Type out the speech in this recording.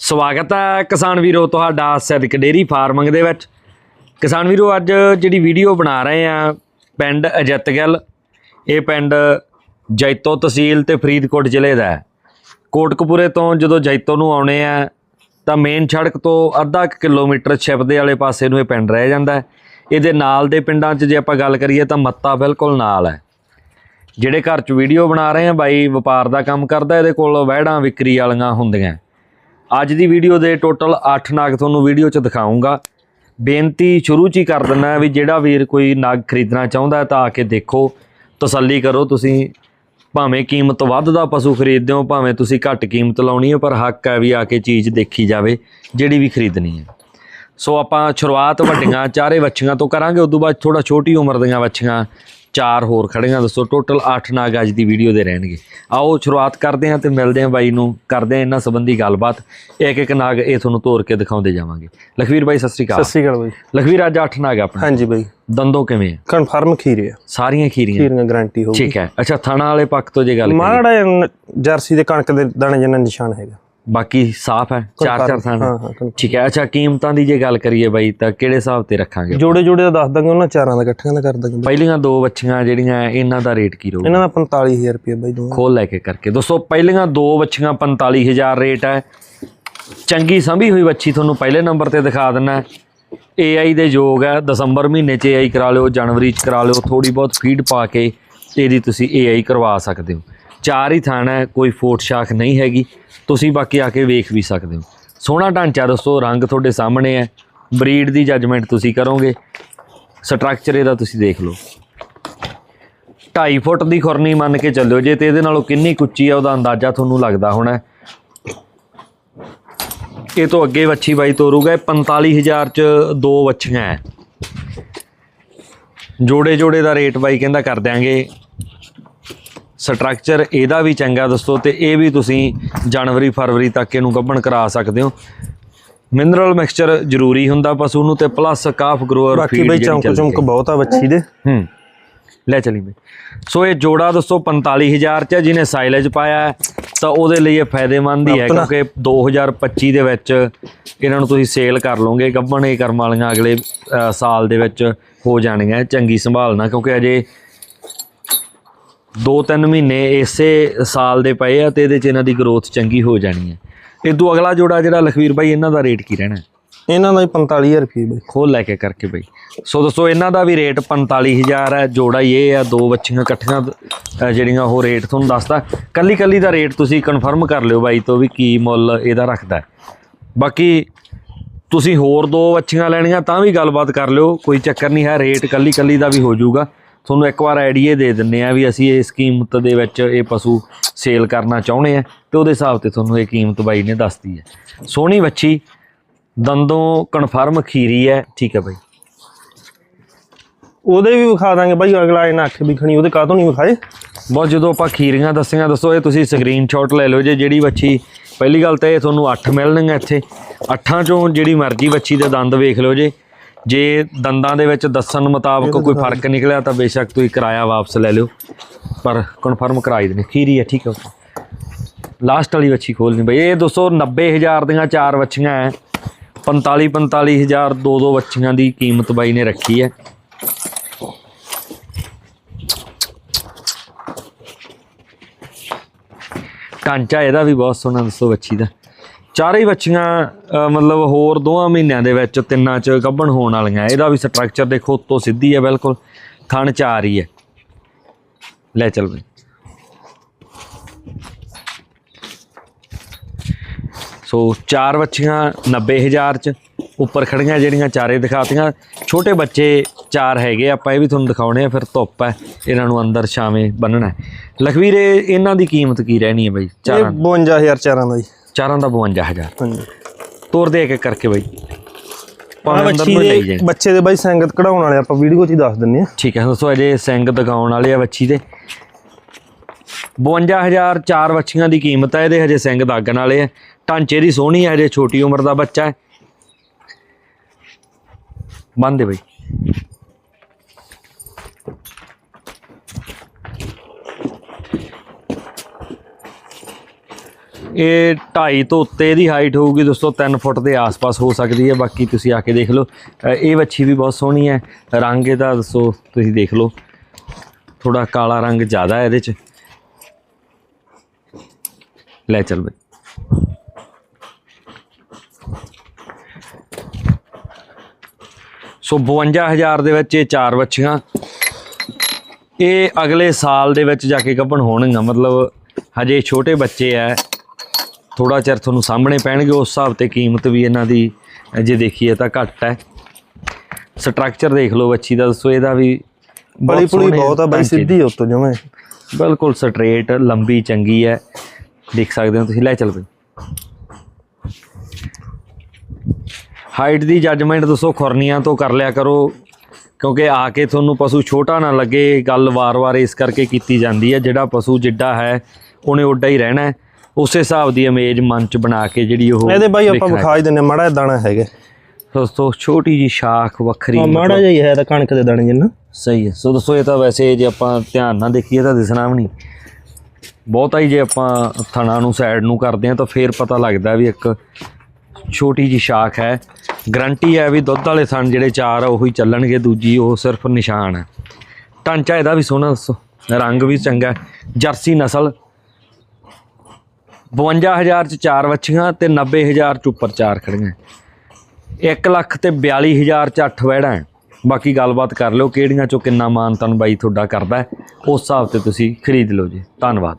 ਸਵਾਗਤ ਹੈ ਕਿਸਾਨ ਵੀਰੋ, ਤੁਹਾਡਾ ਸੈਦਕ ਡੇਰੀ ਫਾਰਮਿੰਗ ਦੇ ਵਿੱਚ। ਕਿਸਾਨ ਵੀਰੋ, ਅੱਜ ਜਿਹੜੀ ਵੀਡੀਓ ਬਣਾ ਰਹੇ ਆ ਪਿੰਡ ਅਜਤਗਲ, ਇਹ ਪਿੰਡ ਜੈਤੋ ਤਹਿਸੀਲ ਤੇ ਫਰੀਦਕੋਟ ਜ਼ਿਲ੍ਹੇ ਦਾ ਹੈ। ਕੋਟਕਪੂਰੇ ਤੋਂ ਜਦੋਂ ਜੈਤੋ ਨੂੰ ਆਉਣੇ ਆ, ਤਾਂ ਮੇਨ ਸੜਕ ਤੋਂ ਅੱਧਾ ਕੁ ਕਿਲੋਮੀਟਰ ਛਿਪਦੇ ਵਾਲੇ ਪਾਸੇ ਨੂੰ ਇਹ ਪਿੰਡ ਰਹਿ ਜਾਂਦਾ ਇਹਦੇ ਨਾਲ ਦੇ ਪਿੰਡਾਂ 'ਚ ਜੇ ਆਪਾਂ ਗੱਲ ਕਰੀਏ, ਤਾਂ ਮੱਤਾ ਬਿਲਕੁਲ ਨਾਲ ਹੈ। ਜਿਹੜੇ ਘਰ 'ਚ ਵੀਡੀਓ ਬਣਾ ਰਹੇ ਆ ਬਾਈ ਵਪਾਰ ਦਾ ਕੰਮ ਕਰਦਾ, ਇਹਦੇ ਕੋਲ ਵਹਿੜਾਂ ਵਿਕਰੀ ਵਾਲੀਆਂ ਹੁੰਦੀਆਂ। ਅੱਜ ਦੀ ਵੀਡੀਓ ਦੇ ਟੋਟਲ 8 ਨਾਗ ਤੁਹਾਨੂੰ ਵੀਡੀਓ 'ਚ ਦਿਖਾਉਂਗਾ। ਬੇਨਤੀ ਸ਼ੁਰੂ 'ਚ ਹੀ ਕਰ ਦਿੰਦਾ ਵੀ ਜਿਹੜਾ ਵੀਰ ਕੋਈ ਨਾਗ ਖਰੀਦਣਾ ਚਾਹੁੰਦਾ ਤਾਂ ਆ ਕੇ ਦੇਖੋ। ਤਸੱਲੀ ਕਰੋ ਤੁਸੀਂ। ਭਾਵੇਂ ਕੀਮਤ ਵੱਧ ਦਾ ਪਸ਼ੂ ਖਰੀਦਦੇ ਹੋ, ਭਾਵੇਂ ਤੁਸੀਂ ਘੱਟ ਕੀਮਤ ਲਾਉਣੀ ਹੈ, ਪਰ ਹੱਕ ਹੈ ਵੀ ਆ ਕੇ ਚੀਜ਼ ਦੇਖੀ ਜਾਵੇ, ਜਿਹੜੀ ਵੀ ਖਰੀਦਣੀ ਹੈ। ਸੋ ਆਪਾਂ ਸ਼ੁਰੂਆਤ ਵੱਡੀਆਂ ਚਾਰੇ ਵੱਛੀਆਂ ਤੋਂ ਕਰਾਂਗੇ, ਉਦੋਂ ਬਾਅਦ ਥੋੜਾ ਛੋਟੀ ਉਮਰ ਦੀਆਂ ਵੱਛੀਆਂ ਚਾਰ ਹੋਰ ਖੜੀਆਂ ਦੱਸੋ ਟੋਟਲ 8 ਨਾਗ ਅੱਜ ਦੀ ਵੀਡੀਓ ਦੇ ਰਹਿਣਗੇ। ਆਓ ਸ਼ੁਰੂਆਤ ਕਰਦੇ ਹਾਂ ਤੇ ਮਿਲਦੇ ਹਾਂ ਬਾਈ ਨੂੰ ਕਰਦੇ ਹਾਂ ਇਹਨਾਂ ਸੰਬੰਧੀ ਗੱਲਬਾਤ। ਇੱਕ ਇੱਕ ਨਾਗ ਇਹ ਤੁਹਾਨੂੰ ਤੋੜ ਕੇ ਦਿਖਾਉਂਦੇ ਜਾਵਾਂਗੇ। ਲਖਵੀਰ ਬਾਈ ਸਤਿ ਸ੍ਰੀ ਸਤਿ ਅਕਾਲ ਸ਼੍ਰੀ ਅਕਾਲ ਬਾਈ। ਲਖਵੀਰ ਅੱਜ 8 ਨਾਗ ਆਪਣੇ। ਹਾਂਜੀ ਬਾਈ। ਦੰਦੋਂ ਕਿਵੇਂ ਆ? ਕਨਫਰਮ ਖੀਰੇ ਆ। ਸਾਰੀਆਂ ਖੀਰੀਆਂ? ਖੀਰੀਆਂ ਗਾਰੰਟੀ ਹੋਊਗੀ ਠੀਕ ਹੈ। ਅੱਛਾ ਥਾਣਾ ਵਾਲੇ ਪੱਖ ਤੋਂ ਜੇ ਗੱਲ ਕਰੀਏ। ਮਾੜਾ ਜਰਸੀ ਦੇ ਕਣਕ ਦੇ ਦਾਣੇ ਜਿੰਨਾ ਨਿਸ਼ਾਨ ਹੈਗਾ। ਬਾਕੀ ਸਾਫ਼ ਹੈ ਚਾਰ ਚਾਰ confirm। ਠੀਕ। ਹੈ ਅੱਛਾ ਕੀਮਤਾਂ ਦੀ ਜੇ ਗੱਲ ਕਰੀਏ ਬਾਈ ਤਾਂ ਕਿਹੜੇ ਹਿਸਾਬ ਤੇ ਰੱਖਾਂਗੇ ਜੋੜੇ ਜੋੜੇ ਦਾ ਦੱਸ ਦਾਂਗੇ ਉਹਨਾਂ ਚਾਰਾਂ ਦਾ ਇਕੱਠਿਆਂ ਦਾ ਕਰ ਦਾਂਗੇ। ਪਹਿਲੀਆਂ ਦੋ ਬੱਚੀਆਂ ਜਿਹੜੀਆਂ ਇਹਨਾਂ ਦਾ ਰੇਟ ਕੀ ਰਹੂ ਇਹਨਾਂ ਦਾ 45000 ਰੁਪਏ ਬਾਈ ਦੋਵਾਂ ਖੋਲ ਲੈ ਕੇ ਕਰਕੇ। ਦੋਸਤੋ ਪਹਿਲੀਆਂ ਦੋ ਬੱਚੀਆਂ 45000 ਰੇਟ ਹੈ। ਚੰਗੀ ਸੰਭੀ ਹੋਈ ਬੱਚੀ ਤੁਹਾਨੂੰ ਪਹਿਲੇ ਨੰਬਰ ਤੇ ਦਿਖਾ ਦਿੰਨਾ AI ਦੇ ਯੋਗ ਹੈ ਦਸੰਬਰ ਮਹੀਨੇ 'ਚ AI ਕਰਾ ਲਿਓ ਜਨਵਰੀ 'ਚ ਕਰਾ ਲਿਓ ਥੋੜੀ ਬਹੁਤ ਫੀਡ ਪਾ ਕੇ ਇਹਦੀ ਤੁਸੀਂ AI ਕਰਵਾ ਸਕਦੇ ਹੋ। ਚਾਰ ਹੀ ਥਾਣਾ ਹੈ, ਕੋਈ ਫੋਟ ਸ਼ਾਖ ਨਹੀਂ ਹੈਗੀ। ਤੁਸੀਂ ਬਾਕੀ ਆ ਕੇ ਵੇਖ ਵੀ ਸਕਦੇ ਹੋ। ਸੋਹਣਾ ਢਾਂਚਾ ਦੋਸਤੋ ਰੰਗ ਤੁਹਾਡੇ ਸਾਹਮਣੇ ਹੈ। ਬਰੀਡ ਦੀ ਜੱਜਮੈਂਟ ਤੁਸੀਂ ਕਰੋਗੇ। ਸਟਰਕਚਰ ਇਹਦਾ ਤੁਸੀਂ ਦੇਖ ਲਓ। 2.5 ਫੁੱਟ ਦੀ ਖੁਰਨੀ ਮੰਨ ਕੇ ਚੱਲਿਓ। ਜੇ ਤੇ ਇਹਦੇ ਨਾਲੋਂ ਕਿੰਨੀ ਕੁ ਉੱਚੀ ਆ, ਉਹਦਾ ਅੰਦਾਜ਼ਾ ਤੁਹਾਨੂੰ ਲੱਗਦਾ ਹੋਣਾ ਇਹ ਤੋਂ ਅੱਗੇ ਵੱਛੀ ਬਾਈ ਤੋਰੂਗਾ। ਇਹ 45000 ਚ ਦੋ ਵੱਛੀਆਂ ਹੈ। ਜੋੜੇ ਜੋੜੇ ਦਾ ਰੇਟ ਬਾਈ ਕਹਿੰਦਾ ਕਰ ਦਿਆਂਗੇ। ਸਟਰਕਚਰ ਇਹਦਾ ਵੀ ਚੰਗਾ ਦੋਸਤੋ ਤੇ ਇਹ ਵੀ ਤੁਸੀਂ ਜਨਵਰੀ ਫਰਵਰੀ ਤੱਕ ਇਹਨੂੰ ਗੱਭਣ ਕਰਾ ਸਕਦੇ ਹੋ। ਮਿਨਰਲ ਮਿਕਸਚਰ ਜ਼ਰੂਰੀ ਹੁੰਦਾ ਪਸ਼ੂ ਨੂੰ ਤੇ ਪਲੱਸ ਕਾਫ ਗਰੋਅਰ ਬਾਕੀ ਬਾਈ ਚਮਕ ਚਮਕ ਬਹੁਤ ਆ ਬੱਚੀ ਦੇ। ਹੂੰ। ਲੈ ਚਲੀ ਬਈ। ਸੋ ਇਹ ਜੋੜਾ ਦੋਸਤੋ 45000 ਚ ਹੈ, ਜਿਹਨੇ ਸਾਈਲੇਜ ਪਾਇਆ ਹੈ, ਤਾਂ ਉਹਦੇ ਲਈ ਇਹ ਫਾਇਦੇਮੰਦ ਹੀ ਹੈ ਕਿਉਂਕਿ 2025 ਦੇ ਵਿੱਚ ਇਹਨਾਂ ਨੂੰ ਤੁਸੀਂ ਸੇਲ ਕਰ ਲਓਗੇ ਗੱਭਣ ਇਹ ਕਰਮ ਵਾਲੀਆਂ ਅਗਲੇ ਸਾਲ ਦੇ ਵਿੱਚ ਹੋ ਜਾਣੀਆਂ ਚੰਗੀ ਸੰਭਾਲਣਾ ਕਿਉਂਕਿ ਅਜੇ 2-3 ਮਹੀਨੇ ਇਸੇ ਸਾਲ ਦੇ ਪਏ ਆ ਤੇ ਇਹਦੇ ਚ ਇਹਨਾਂ ਦੀ ਗਰੋਥ ਚੰਗੀ ਹੋ ਜਾਣੀ ਹੈ। ਇਦੋਂ ਅਗਲਾ ਜੋੜਾ ਜਿਹੜਾ ਲਖਵੀਰ ਬਾਈ ਇਹਨਾਂ ਦਾ ਰੇਟ ਕੀ ਰਹਿਣਾ ਹੈ? ਇਹਨਾਂ ਦਾ ਵੀ 45000 ਰੁਪਏ ਬਾਈ। ਖੋਲ ਲੈ ਕੇ ਕਰਕੇ ਬਈ। ਸੋ ਦੋਸਤੋ ਇਹਨਾਂ ਦਾ ਵੀ ਰੇਟ 45000 ਹੈ ਜੋੜਾ ਹੀ ਇਹ ਆ ਦੋ ਬੱਚੀਆਂ ਇਕੱਠੀਆਂ ਜਿਹੜੀਆਂ ਉਹ ਰੇਟ ਤੁਹਾਨੂੰ ਦੱਸਦਾ। ਕੱਲੀ ਕੱਲੀ ਦਾ ਰੇਟ ਤੁਸੀਂ ਕਨਫਰਮ ਕਰ ਲਿਓ ਬਾਈ ਤੋਂ ਵੀ ਕੀ ਮੁੱਲ ਇਹਦਾ ਰੱਖਦਾ ਹੈ। ਬਾਕੀ ਤੁਸੀਂ ਹੋਰ ਦੋ ਬੱਚੀਆਂ ਲੈਣੀਆਂ ਤਾਂ ਵੀ ਗੱਲਬਾਤ ਕਰ ਲਿਓ ਕੋਈ ਚੱਕਰ ਨਹੀਂ ਹੈ ਰੇਟ ਕੱਲੀ ਕੱਲੀ ਦਾ ਵੀ ਹੋ ਜਾਊਗਾ। ਤੁਹਾਨੂੰ ਇੱਕ ਵਾਰ ਆਈਡੀਆ ਦੇ ਦਿੰਨੇ ਆ ਵੀ ਅਸੀਂ ਇਸ ਕੀਮਤ ਦੇ ਵਿੱਚ ਇਹ ਪਸ਼ੂ ਸੇਲ ਕਰਨਾ ਚਾਹੁੰਦੇ ਆ ਤੇ ਉਹਦੇ ਹਿਸਾਬ ਤੇ ਤੁਹਾਨੂੰ ਇਹ ਕੀਮਤ ਬਾਈ ਨੇ ਦੱਸਦੀ ਹੈ। ਸੋਹਣੀ ਬੱਚੀ ਦੰਦੋਂ ਕਨਫਰਮ ਖੀਰੀ ਹੈ। ਠੀਕ ਹੈ ਬਾਈ। ਉਹਦੇ ਵੀ ਵਿਖਾ ਦਾਂਗੇ ਬਾਈ ਅਗਲਾ ਇਹਨਾਂ ਅੱਖ ਵੀ ਖਣੀ ਉਹਦੇ ਕਾਹਤੋਂ ਨਹੀਂ ਵਿਖਾਏ? ਬਹੁਤ ਜਦੋਂ ਆਪਾਂ ਖੀਰੀਆਂ ਦੱਸੀਆਂ ਦੱਸੋ ਇਹ ਤੁਸੀਂ ਸਕਰੀਨਸ਼ਾਟ ਲੈ ਲਓ ਜੇ ਜਿਹੜੀ ਬੱਚੀ ਪਹਿਲੀ ਗੱਲ ਤਾਂ ਇਹ ਤੁਹਾਨੂੰ 8 ਮਿਲਣਗੀਆਂ ਇੱਥੇ। ਅੱਠਾਂ ਚੋਂ ਜਿਹੜੀ ਮਰਜ਼ੀ ਬੱਚੀ ਦੇ ਦੰਦ ਵੇਖ ਲਓ ਜੇ। ਜੇ ਦੰਦਾਂ ਦੇ ਵਿੱਚ ਦੱਸਣ ਮੁਤਾਬਕ ਕੋਈ ਫ਼ਰਕ ਨਿਕਲਿਆ ਤਾਂ ਬੇਸ਼ੱਕ ਤੁਸੀਂ ਕਿਰਾਇਆ ਵਾਪਸ ਲੈ ਲਿਓ। ਪਰ ਕਨਫਰਮ ਕਰਾਈ ਦੇਣੇ। ਖੀਰੀ ਹੈ ਠੀਕ ਹੈ। ਲਾਸਟ ਵਾਲੀ ਬੱਚੀ ਖੋਲਣੀ ਬਈ ਇਹ 290000 ਦੀਆਂ ਚਾਰ ਬੱਚੀਆਂ ਹੈ 45 45000 ਦੋ ਦੋ ਬੱਚੀਆਂ ਦੀ ਕੀਮਤ ਬਾਈ ਨੇ ਰੱਖੀ ਹੈ ਢਾਂਚਾ ਇਹਦਾ ਵੀ ਬਹੁਤ ਸੋਹਣਾ ਦੱਸੋ ਬੱਚੀ ਦਾ। ਚਾਰੇ ਹੀ ਬੱਚੀਆਂ ਮਤਲਬ ਹੋਰ ਦੋਹਾਂ ਮਹੀਨਿਆਂ ਦੇ ਵਿੱਚ ਤਿੰਨਾਂ ਚ ਗੱਭਣ ਹੋਣ ਵਾਲੀਆਂ। ਇਹਦਾ ਵੀ ਸਟਰਕਚਰ ਦੇਖੋ, ਉੱਤੋਂ ਸਿੱਧੀ ਹੈ, ਬਿਲਕੁਲ। ਥਣ ਚਾਰ ਹੀ ਹੈ। ਲੈ ਚੱਲ ਬਈ। ਸੋ ਚਾਰ ਬੱਚੀਆਂ 90000 ਚ ਉੱਪਰ ਖੜੀਆਂ, ਜਿਹੜੀਆਂ ਚਾਰੇ ਦਿਖਾਤੀਆਂ। ਛੋਟੇ ਬੱਚੇ ਚਾਰ ਹੈਗੇ, ਆਪਾਂ ਇਹ ਵੀ ਤੁਹਾਨੂੰ ਦਿਖਾਉਣੇ ਆ, ਫਿਰ ਧੁੱਪ ਹੈ, ਇਹਨਾਂ ਨੂੰ ਅੰਦਰ ਛਾਵੇਂ ਬੰਨਣਾ ਲਖਵੀਰੇ, ਇਹਨਾਂ ਦੀ ਕੀਮਤ ਕੀ ਰਹਿਣੀ ਹੈ ਬਾਈ? ਇਹ ਚਾਰਾਂ 52000 ਚਾਰਾਂ ਦਾ ਜੀ। ਚਾਰਾਂ ਦਾ 52000 ਹਾਂਜੀ। ਤੋਰ ਦੇ ਇੱਕ ਇੱਕ ਕਰਕੇ ਬਈ। ਭਾਵੇਂ ਅੰਦਰ ਬੱਚੀ ਨੂੰ ਲਈ ਦੇ ਜਾਏ। ਬੱਚੇ ਦੇ ਬਾਈ ਸੰਗਤ ਕਢਾਉਣ ਵਾਲੇ ਆਪਾਂ ਵੀਡੀਓ 'ਚ ਹੀ ਦੱਸ ਦਿੰਨੇ ਆ। ਠੀਕ ਹੈ ਦੋਸਤੋ ਅਜੇ ਸਿੰਘ ਦਿਖਾਉਣ ਵਾਲੇ ਆ ਬੱਚੀ ਦੇ। 52000 ਚਾਰ ਬੱਚੀਆਂ ਦੀ ਕੀਮਤ ਹੈ ਇਹਦੇ ਹਜੇ ਸਿੰਘ ਦਾਗਣ ਵਾਲੇ ਆ। ਢਾਂਚੇ ਦੀ ਸੋਹਣੀ ਹੈ ਹਜੇ ਛੋਟੀ ਉਮਰ ਦਾ ਬੱਚਾ ਹੈ। ਬੰਦੇ ਬਈ। ਇਹ 2.5 ਤੋਂ ਉੱਤੇ ਦੀ ਹਾਈਟ ਹੋਊਗੀ ਦੋਸਤੋ 3 ਫੁੱਟ ਦੇ ਆਸ-ਪਾਸ ਹੋ ਸਕਦੀ ਹੈ। ਬਾਕੀ ਤੁਸੀਂ ਆ ਕੇ ਦੇਖ ਲਓ। ਇਹ ਵੱਛੀ ਵੀ ਬਹੁਤ ਸੋਹਣੀ ਹੈ। ਰੰਗ ਇਹਦਾ ਦੱਸੋ, ਤੁਸੀਂ ਦੇਖ ਲਓ। ਥੋੜਾ ਕਾਲਾ ਰੰਗ ਜ਼ਿਆਦਾ ਹੈ ਇਹਦੇ 'ਚ। ਲੈ ਚੱਲ ਬਈ। ਸੋ 52000 ਦੇ ਵਿੱਚ ਇਹ ਚਾਰ ਵੱਛੀਆਂ। ਇਹ ਅਗਲੇ ਸਾਲ ਦੇ ਵਿੱਚ ਜਾ ਕੇ ਗੱਭਣ ਹੋਣਗੀਆਂ। ਮਤਲਬ ਹਜੇ ਛੋਟੇ ਬੱਚੇ ਐ ਥੋੜਾ ਚਿਰ ਤੁਹਾਨੂੰ ਸਾਹਮਣੇ ਪੈਣਗੇ ਉਸ ਹਿਸਾਬ ਤੇ ਕੀਮਤ ਵੀ ਇਹਨਾਂ ਦੀ ਜੇ ਦੇਖੀਏ ਤਾਂ ਘੱਟ ਹੈ। ਸਟਰਕਚਰ ਦੇਖ ਲਓ ਬੱਚੀ ਦਾ ਦੱਸੋ ਇਹਦਾ ਵੀ ਬਲੀ ਪੁਲੀ ਬਹੁਤ ਆ ਬਾਈ। ਸਿੱਧੀ ਉੱਤੋਂ ਜਮੇ। ਬਿਲਕੁਲ ਸਟ੍ਰੇਟ ਲੰਬੀ ਚੰਗੀ ਹੈ। ਦੇਖ ਸਕਦੇ ਹੋ ਤੁਸੀਂ ਲੈ ਚੱਲ ਪਈ ਹਾਈਟ ਦੀ ਜੱਜਮੈਂਟ ਦੱਸੋ ਖੁਰਨੀਆਂ ਤੋਂ ਕਰ ਲਿਆ ਕਰੋ ਕਿਉਂਕਿ ਆ ਕੇ ਤੁਹਾਨੂੰ ਪਸ਼ੂ ਛੋਟਾ ਨਾ ਲੱਗੇ ਗੱਲ ਵਾਰ-ਵਾਰ ਇਸ ਕਰਕੇ ਕੀਤੀ ਜਾਂਦੀ ਹੈ ਜਿਹੜਾ ਪਸ਼ੂ ਜਿੱਡਾ ਹੈ ਉਹਨੇ ਓਡਾ ਹੀ ਰਹਿਣਾ ਹੈ। ਉਸੇ ਹਿਸਾਬ ਦੀ ਇਮੇਜ ਮਨ ਚ ਬਣਾ ਕੇ ਜਿਹੜੀ ਉਹ ਇਹਦੇ ਬਾਈ ਆਪਾਂ। ਵਿਖਾ ਹੀ ਦਿੰਨੇ ਮਾੜਾ ਦਾਣਾ ਹੈਗਾ। ਦੋਸਤੋ ਛੋਟੀ ਜੀ ਸ਼ਾਖ ਵੱਖਰੀ ਮਾੜਾ ਜਿਹਾ ਹੀ ਹੈ ਤਾਂ ਕਣਕ ਦੇ ਦਾਣੇ ਜਿੰਨਾ। ਸਹੀ ਹੈ। ਸੋ ਦੱਸੋ ਇਹ ਤਾਂ ਵੈਸੇ ਜੇ ਆਪਾਂ ਧਿਆਨ ਨਾਲ ਦੇਖੀਏ ਤਾਂ ਦਿਸਣਾ ਵੀ ਨਹੀਂ। ਬਹੁਤਾ ਹੀ ਜੇ ਆਪਾਂ ਥਣਾ ਨੂੰ ਸਾਈਡ ਨੂੰ ਕਰਦੇ ਹਾਂ ਤਾਂ ਫੇਰ ਪਤਾ ਲੱਗਦਾ ਵੀ ਇੱਕ ਛੋਟੀ ਜੀ ਸ਼ਾਖ ਹੈ। ਗਰੰਟੀ ਹੈ ਵੀ ਦੁੱਧ ਵਾਲੇ ਥਣ ਜਿਹੜੇ ਚਾਰ ਆ ਉਹੀ ਚੱਲਣਗੇ ਦੂਜੀ ਉਹ ਸਿਰਫ ਨਿਸ਼ਾਨ ਹੈ। ਢਾਂਚਾ ਇਹਦਾ ਵੀ ਸੋਹਣਾ ਦੱਸੋ। ਰੰਗ ਵੀ ਚੰਗਾ। ਜਰਸੀ ਨਸਲ 52000 ਚ ਚਾਰ ਵੱਛੀਆਂ ਤੇ 90000 ਚ ਉੱਪਰ ਚਾਰ ਖੜੀਆਂ। 1 ਲੱਖ ਤੇ 42000 ਚ 8 ਵਹਿੜਾਂ ਬਾਕੀ ਗੱਲਬਾਤ ਕਰ ਲਿਓ ਕਿਹੜੀਆਂ ਚੋਂ ਕਿੰਨਾ ਮਾਨ ਤਨ ਬਾਈ ਤੁਹਾਡਾ ਕਰਦਾ ਉਸ ਹਿਸਾਬ ਤੇ ਤੁਸੀਂ ਖਰੀਦ ਲਓ ਜੀ। ਧੰਨਵਾਦ।